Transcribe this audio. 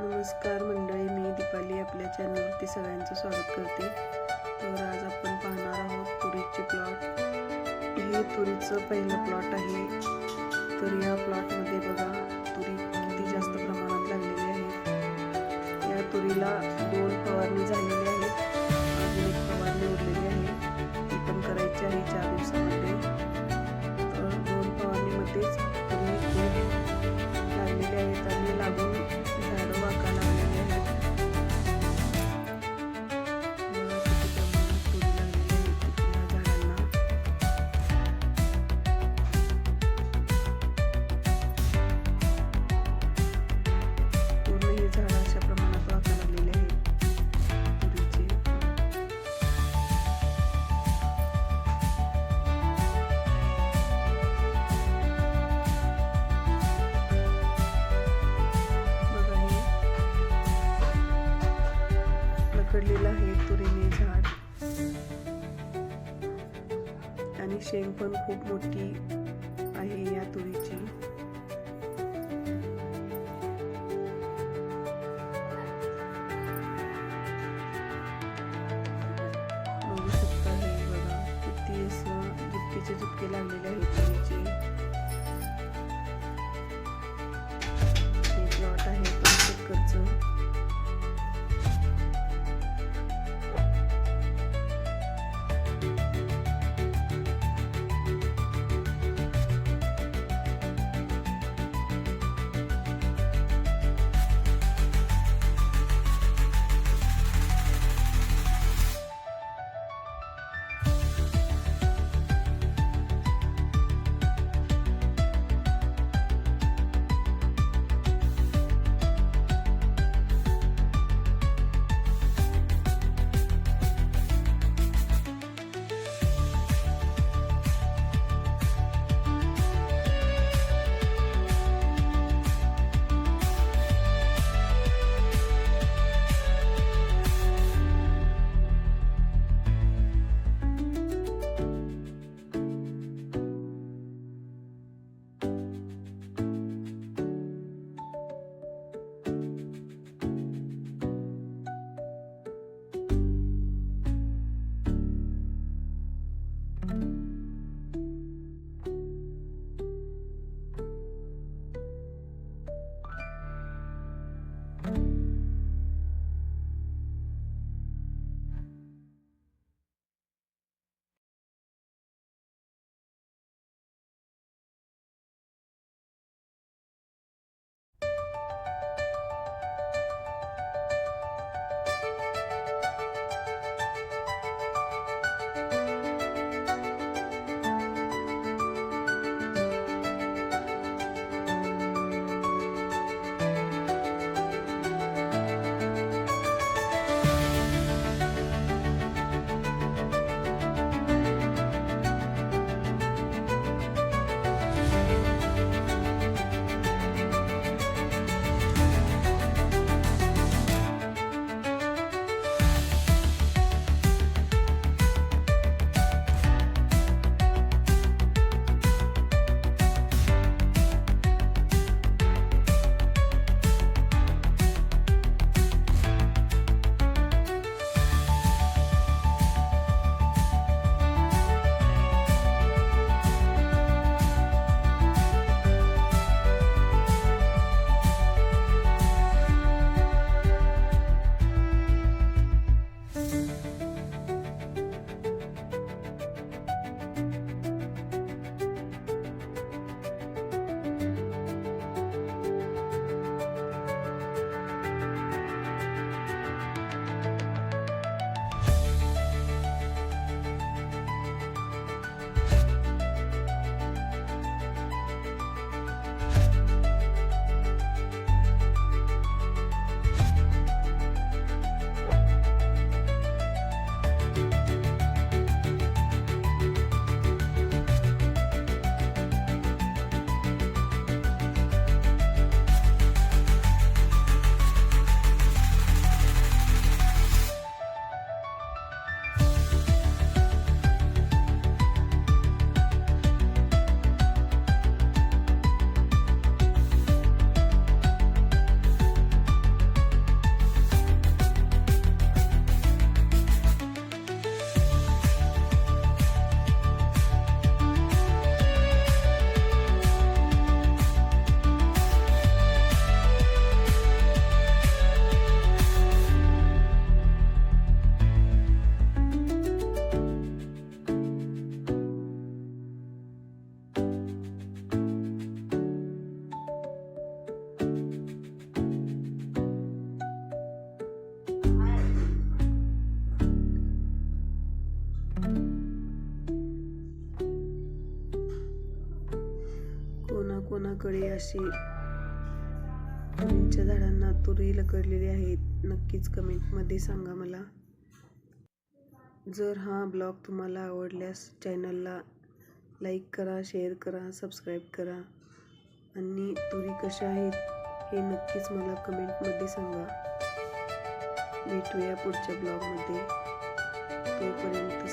नमस्कार मंडळी मी दीपाली आपल्या चॅनलवरती सगळ्यांचं स्वागत करते. तर आज आपण पाहणार आहोत तुरीचे प्लॉट हे तुरीचं पहिलं प्लॉट आहे. तर या प्लॉटमध्ये बघा तुरी किती जास्त प्रमाणात लागलेली आहे. या तुरीला दोन फवारणी झालेली आहेत. अजून एक फवारणी उरलेली आहे. ती पण करायची आहे चार दिवसात. शेंग पण खूप मोठी अशी तुरीच्या झाडांना तुरी लकडलेली आहेत नक्कीच कमेंटमध्ये सांगा मला. जर हा ब्लॉग तुम्हाला आवडल्यास चॅनलला लाईक करा शेअर करा सबस्क्राईब करा. आणि तुरी कशा आहेत हे नक्कीच मला कमेंटमध्ये सांगा. भेटूया पुढच्या ब्लॉगमध्ये. तोपर्यंत